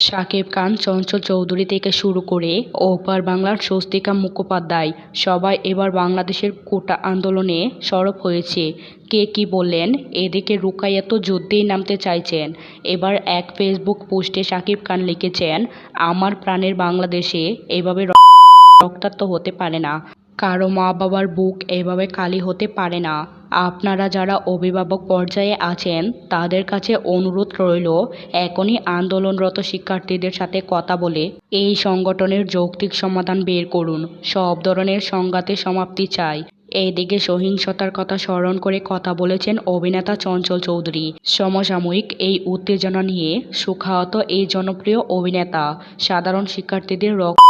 শাকিব খান, চঞ্চল চৌধুরী থেকে শুরু করে ওপার বাংলার স্বস্তিকা মুখোপাধ্যায় সবাই এবার বাংলাদেশের কোটা আন্দোলনে সরব হয়েছে। কে কি বললেন? এদিকে রুকাইয়া তো যুদ্ধেই নামতে চাইছেন। এবার এক ফেসবুক পোস্টে শাকিব খান লিখেছেন, আমার প্রাণের বাংলাদেশে এভাবে রক্তাক্ত হতে পারে না। কারও মা বাবার বুক এভাবে খালি হতে পারে না। আপনারা যারা অভিভাবক পর্যায়ে আছেন, তাদের কাছে অনুরোধ রইল, এখনই আন্দোলনরত শিক্ষার্থীদের সাথে কথা বলে এই সংগঠনের যৌক্তিক সমাধান বের করুন। সব ধরনের সংঘাতের সমাপ্তি চাই। এইদিকে সহিংসতার কথা স্মরণ করে কথা বলেছেন অভিনেতা চঞ্চল চৌধুরী। সমসাময়িক এই উত্তেজনা নিয়ে সুখাহত এই জনপ্রিয় অভিনেতা, সাধারণ শিক্ষার্থীদের রক্ত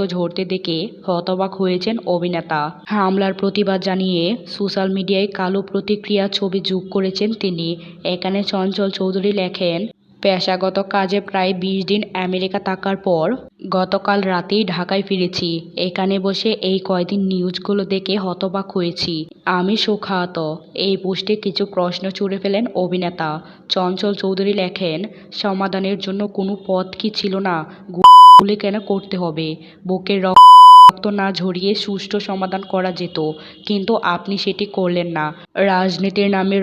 রক্ত ঝরতে দেখে হতবাক হয়েছেন অভিনেতা। হামলার প্রতিবাদ জানিয়ে সোশ্যাল মিডিয়ায় কালো প্রতিক্রিয়া ছবি যোগ করেছেন তিনি। এখানে চঞ্চল চৌধুরী লেখেন পেশাগত কাজে প্রায় বিশ দিন আমেরিকা থাকার পর গতকাল রাতেই ঢাকায় ফিরেছি। এখানে বসে এই কয়দিন নিউজগুলো দেখে হতবাক হয়েছি। আমি সুখাহত এই পোস্টে কিছু প্রশ্ন ছুড়ে ফেলেন অভিনেতা। চঞ্চল চৌধুরী লেখেন, সমাধানের জন্য কোনো পথ কি ছিল না? গুলি কেন করতে হবে? বুকের রক্ত না ঝরিয়ে সুষ্ঠু সমাধান করা যেত। কিন্তু আপনি সেটি করলেন না। রাজনীতির নামে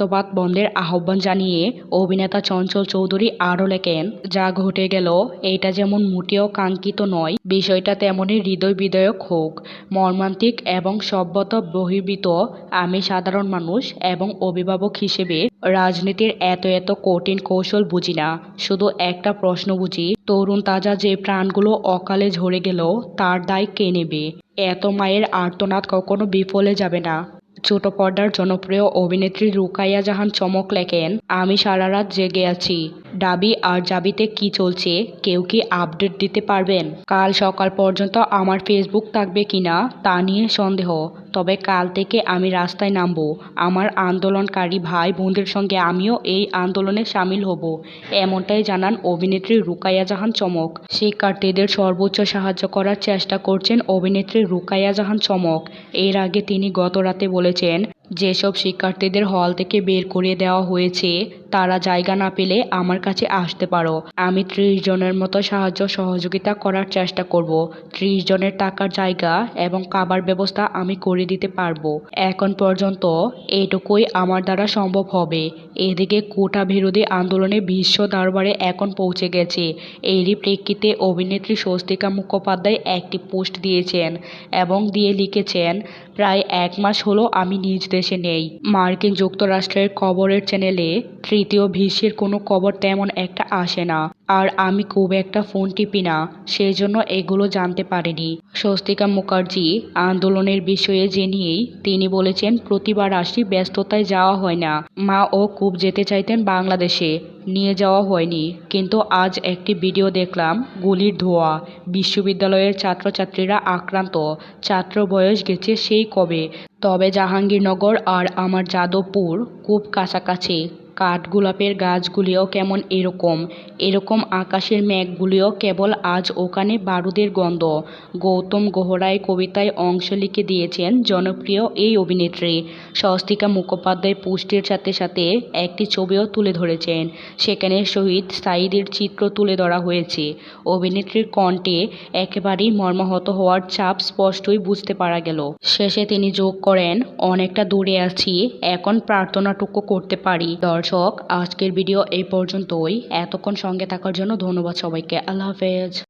রক্তপাত বন্ধের আহ্বান জানিয়ে অভিনেতা চঞ্চল চৌধুরী আরও লেখেন, যা ঘটে গেল এটা যেমন মোটেও কাঙ্ক্ষিত নয়, বিষয়টা তেমনই হৃদয় বিদায়ক হোক। মর্মান্তিক এবং সভ্যতা বহির্ভূত, আমি সাধারণ মানুষ এবং অভিভাবক হিসেবে রাজনীতির এত এত কঠিন কৌশল বুঝি না। শুধু একটা প্রশ্ন বুঝি, তরুণ তাজা যে প্রাণগুলো অকালে ঝরে গেল, তার দায় কে নেবে? এত মায়ের আর্তনাদ কখনো বিফলে যাবে না। ছোট পর্দার জনপ্রিয় অভিনেত্রী রুকাইয়া জাহান চমক লেখেন আমি সারা রাত জেগে আছি। ডাবি আর জাবিতে কি চলছে, কেউ কি আপডেট দিতে পারবেন? কাল সকাল পর্যন্ত আমার ফেসবুক থাকবে কিনা, তা নিয়ে সন্দেহ। তবে কাল থেকে আমি রাস্তায় নামবো। আমার আন্দোলনকারী ভাই বোনদের সঙ্গে আমিও এই আন্দোলনে সামিল হব, এমনটাই জানান অভিনেত্রী রুকাইয়া জাহান চমক। শিক্ষার্থীদের সর্বোচ্চ সাহায্য করার চেষ্টা করছেন অভিনেত্রী রুকাইয়া জাহান চমক। এর আগে তিনি গত রাতে বলেছেন যেসব শিক্ষার্থীদের হল থেকে বের করে দেওয়া হয়েছে, তারা জায়গা না পেলে আমার কাছে আসতে পারো। আমি ত্রিশ জনের মতো সাহায্য সহযোগিতা করার চেষ্টা করব। ত্রিশ জনের টাকার জায়গা এবং খাবার ব্যবস্থা আমি করে দিতে পারব। এখন পর্যন্ত এইটুকুই আমার দ্বারা সম্ভব হবে। এদিকে কোটা বিরোধী আন্দোলনে বিশ্ব দরবারে এখন পৌঁছে গেছে। এরই প্রেক্ষিতে অভিনেত্রী স্বস্তিকা মুখোপাধ্যায় একটি পোস্ট দিয়েছেন এবং দিয়ে লিখেছেন, প্রায় এক মাস হলো আমি নিজ দেশে নেই। মার্কিন যুক্তরাষ্ট্রের খবরের চ্যানেলে তৃতীয় বিশ্বের কোনো খবর তেমন একটা আসে না। আর আমি খুব একটা ফোন টিপি না সেই জন্য এগুলো জানতে পারিনি। স্বস্তিকা মুখার্জি আন্দোলনের বিষয়ে জেনেই তিনি বলেছেন, প্রতিবার আসি ব্যস্ততায় যাওয়া হয় না। মা ও খুব যেতে চাইতেন বাংলাদেশে, নিয়ে যাওয়া হয়নি। কিন্তু আজ একটি ভিডিও দেখলাম, গুলির ধোঁয়া। বিশ্ববিদ্যালয়ের ছাত্রছাত্রীরা আক্রান্ত। ছাত্র বয়স গেছে সেই কবে। তবে জাহাঙ্গীরনগর আর আমার যাদবপুর খুব কাছাকাছি। কাঠগোলাপের গাছগুলিও কেমন এরকম? এরকম আকাশের মেঘগুলিও কেবল আজ ওখানে বারুদের গন্ধ। গৌতম গোহরাই কবিতায় অংশ লিখে দিয়েছেন জনপ্রিয় এই অভিনেত্রী। স্বস্তিকা মুখোপাধ্যায় পুষ্টির সাথে সাথে একটি ছবিও তুলে ধরেছেন। সেখানে শহীদ সাইদের চিত্র তুলে ধরা হয়েছে। অভিনেত্রীর কণ্ঠে একেবারেই মর্মাহত হওয়ার চাপ স্পষ্টই বুঝতে পারা গেল। শেষে তিনি যোগ করেন, অনেকটা দূরে আছি, এখন প্রার্থনাটুকু করতে পারি। দর্শক আজকের ভিডিও এই পর্যন্তই। এতক্ষণ সঙ্গে থাকার জন্য ধন্যবাদ সবাইকে। আল্লাহ হাফেজ।